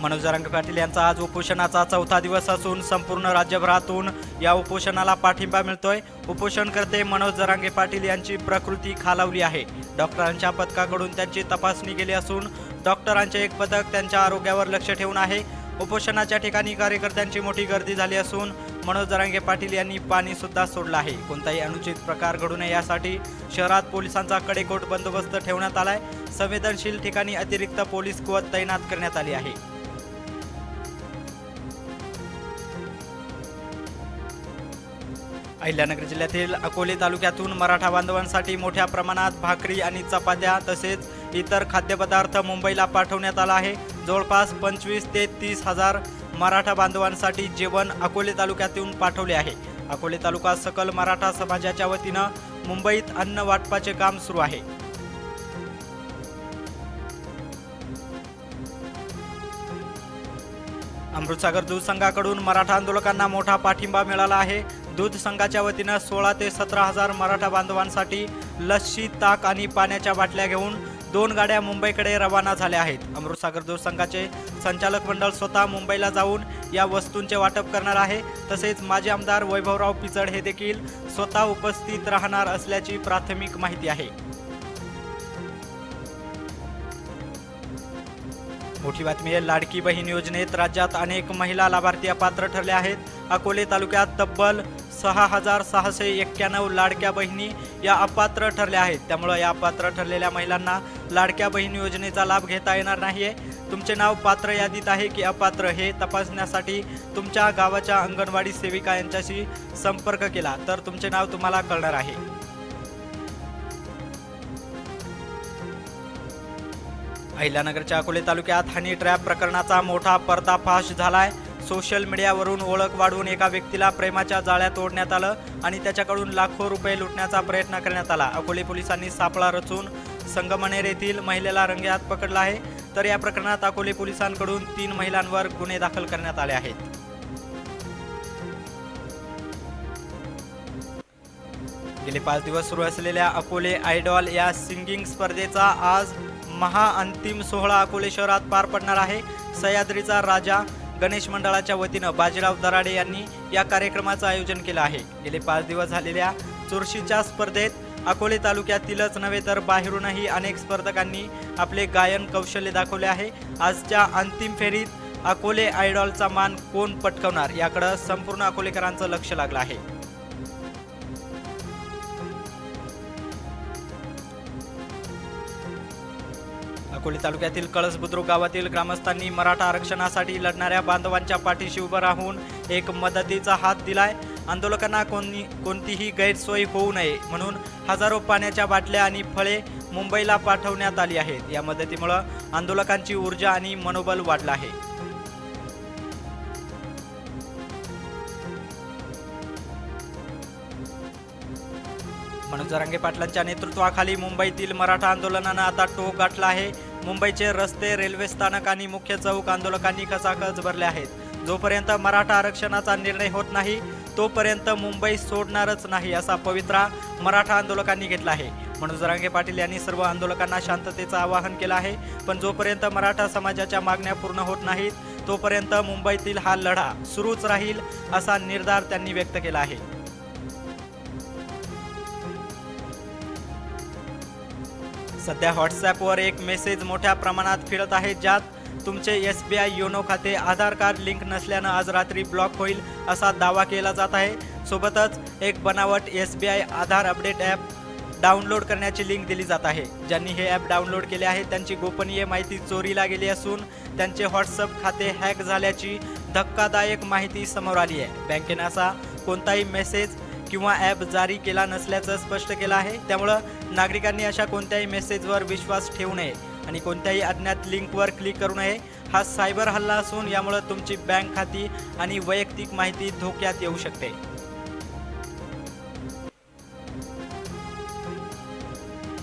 मनोज जरांग पाटील यांचा आज उपोषणाचा चौथा दिवस असून संपूर्ण राज्यभरातून या उपोषणाला पाठिंबा मिळतोय. उपोषणकर्ते मनोज जरांगे पाटील यांची प्रकृती खालावली आहे. डॉक्टरांच्या पथकाकडून त्यांची तपासणी केली असून डॉक्टरांचे एक पथक त्यांच्या आरोग्यावर लक्ष ठेवून आहे. उपोषणाच्या ठिकाणी कार्यकर्त्यांची मोठी गर्दी झाली असून मनोज जरांगे पाटील यांनी पाणी सुद्धा सोडलं आहे. कोणताही अनुचित प्रकार घडू नये यासाठी शहरात पोलिसांचा कडेकोट बंदोबस्त ठेवण्यात आलाय. संवेदनशील ठिकाणी अतिरिक्त पोलीस कुवत तैनात करण्यात आली आहे. अहिल्यानगर जिल्ह्यातील अकोले तालुक्यातून मराठा बांधवांसाठी मोठ्या प्रमाणात भाकरी आणि चपात्या तसेच इतर खाद्यपदार्थ मुंबईला पाठवण्यात आला आहे. जवळपास पंचवीस ते तीस हजार मराठा बांधवांसाठी जेवण अकोले तालुक्यातून पाठवले आहे. अकोले तालुका सकल मराठा समाजाच्या वतीनं मुंबईत अन्न वाटपाचे काम सुरू आहे. अमृतसागर दूध संघाकडून मराठा आंदोलकांना मोठा पाठिंबा मिळाला आहे. दूध संघाच्या वतीनं सोळा ते सतरा हजार मराठा बांधवांसाठी लस्सी ताक आणि पाण्याच्या बाटल्या घेऊन दोन गाड्या मुंबईकडे रवाना झाल्या आहेत. अमृतसागर दूध संघाचे संचालक मंडळ स्वतः मुंबईला जाऊन या वस्तूंचे वाटप करणार आहे. तसेच माजी आमदार वैभवराव पिचड हे देखील स्वतः उपस्थित राहणार असल्याची प्राथमिक माहिती आहे. मोठी बातमी आहे लाडकी बहीण योजनेत राज्यात अनेक महिला लाभार्थी अपात्र ठरल्या आहेत. अकोले तालुक्यात तब्बल सहा हजार सहाशे एक्क्याण्णव लाडक्या बहिणी या अपात्र ठरल्या आहेत. त्यामुळं या अपात्र ठरलेल्या महिलांना लाडक्या बहीण योजनेचा लाभ घेता येणार नाही आहे तुमचे नाव पात्र यादीत आहे की अपात्र हे तपासण्यासाठी तुमच्या गावाच्या अंगणवाडी सेविका यांच्याशी संपर्क केला. तर तुमचे नाव तुम्हाला कळणार आहे. अहिल्यानगरच्या अकोले तालुक्यात हनी ट्रॅप प्रकरणाचा मोठा पर्दाफाश झालाय. सोशल मीडियावरून ओळख वाढवून एका व्यक्तीला प्रेमाच्या जाळ्यात ओढण्यात आलं आणि त्याच्याकडून लाखो रुपये लुटण्याचा प्रयत्न करण्यात आला. अकोले पोलिसांनी सापळा रचून संगमनेर येथील महिलेला रंगेहात पकडला आहे. तर या प्रकरणात अकोले पोलिसांकडून तीन महिलांवर गुन्हे दाखल करण्यात आले आहेत. गेले पाच दिवस सुरू असलेल्या अकोले आयडॉल या सिंगिंग स्पर्धेचा आज महाअंतिम सोहळा अकोले शहरात पार पडणार आहे. सह्याद्रीचा राजा गणेश मंडळाच्या वतीनं बाजीराव दराडे यांनी या कार्यक्रमाचं आयोजन केलं आहे. गेले पाच दिवस झालेल्या चुरशीच्या स्पर्धेत अकोले तालुक्यातीलच नव्हे तर बाहेरूनही अनेक स्पर्धकांनी आपले गायन कौशल्य दाखवले आहे. आजच्या अंतिम फेरीत अकोले आयडॉलचा मान कोण पटकवणार? याकडं संपूर्ण अकोलेकरांचं लक्ष लागलं आहे. अकोले तालुक्यातील कळस बुद्रुक गावातील ग्रामस्थांनी मराठा आरक्षणासाठी लढणाऱ्या बांधवांच्या पाठीशी उभं राहून एक मदतीचा हात दिलाय. आंदोलकांना कोणी कोणतीही गैरसोय होऊ नये म्हणून हजारो पाण्याच्या बाटल्या आणि फळे मुंबईला पाठवण्यात आली आहेत. या मदतीमुळं आंदोलकांची ऊर्जा आणि मनोबल वाढलं आहे. मनोज जरांगे पाटलांच्या नेतृत्वाखाली मुंबईतील मराठा आंदोलनानं आता टोक गाठला आहे. मुंबईचे रस्ते रेल्वे स्थानक आणि मुख्य चौक आंदोलकांनी खचाखच भरले आहेत. जोपर्यंत मराठा आरक्षणाचा निर्णय होत नाही तोपर्यंत मुंबई सोडणारच नाही असा पवित्रा मराठा आंदोलकांनी घेतला आहे. मनोज जरांगे पाटील यांनी सर्व आंदोलकांना शांततेचं आवाहन केलं आहे पण जोपर्यंत मराठा समाजाच्या मागण्या पूर्ण होत नाहीत तोपर्यंत मुंबईतील हा लढा सुरूच राहील असा निर्धार त्यांनी व्यक्त केला आहे. सध्या व्हॉट्सॲपवर एक मेसेज मोठ्या प्रमाणात फिरत आहे ज्यात तुमचे एस बी आय योनो खाते आधार कार्ड लिंक नसल्यानं आज रात्री ब्लॉक होईल असा दावा केला जात आहे. सोबतच एक बनावट S B I Aadhaar update app download करण्याची लिंक दिली जात आहे. ज्यांनी हे ॲप डाउनलोड केले आहे त्यांची गोपनीय माहिती चोरीला गेली असून त्यांचे व्हॉट्सअप खाते हॅक झाल्याची धक्कादायक माहिती समोर आली आहे. बँकेनं असा कोणताही मेसेज किंवा ॲप जारी केला नसल्याचं स्पष्ट केलं आहे. त्यामुळं नागरिकांनी अशा कोणत्याही मेसेजवर विश्वास ठेवू नये आणि कोणत्याही अज्ञात लिंकवर क्लिक करू नये. हा सायबर हल्ला असून यामुळं तुमची बँक खाती आणि वैयक्तिक माहिती धोक्यात येऊ शकते.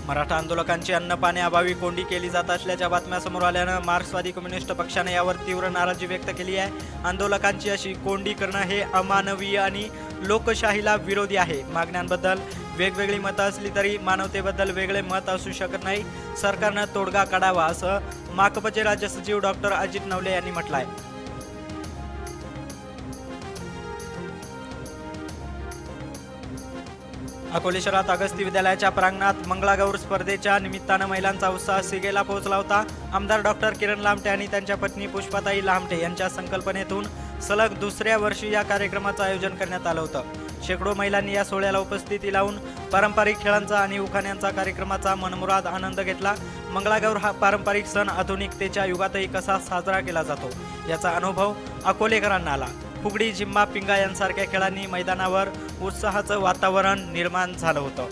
मराठा आंदोलकांची अन्नपाने अभावी कोंडी केली जात असल्याच्या बातम्या समोर आल्यानं मार्क्सवादी कम्युनिस्ट पक्षाने यावर तीव्र नाराजी व्यक्त केली आहे. आंदोलकांची अशी कोंडी करणं हे अमानवीय आणि लोकशाहीला विरोधी आहे. मागण्यांबद्दल वेगवेगळी मतं असली तरी मानवतेबद्दल वेगळे मत असू शकत नाही. सरकारनं तोडगा काढावा असं माकपचे राज्य सचिव डॉक्टर अजित नवले यांनी म्हटलं आहे अकोले शहरात अगस्ती विद्यालयाच्या प्रांगणात मंगळागौर स्पर्धेच्या निमित्तानं महिलांचा उत्साह सिगेला पोहोचला होता. आमदार डॉक्टर किरण लामटे आणि त्यांच्या पत्नी पुष्पाताई लामटे यांच्या संकल्पनेतून सलग दुसऱ्या वर्षी या कार्यक्रमाचं आयोजन करण्यात आलं होतं. शेकडो महिलांनी या सोहळ्याला उपस्थिती लावून पारंपरिक खेळांचा आणि उखाण्यांचा कार्यक्रमाचा मनमुराद आनंद घेतला. मंगळागौर हा पारंपरिक सण आधुनिकतेच्या युगातही कसा साजरा केला जातो याचा अनुभव अकोलेकरांना आला. फुगडी झिम्मा पिंगा यांसारख्या खेळांनी मैदानावर उत्साहाचं वातावरण निर्माण झालं होतं.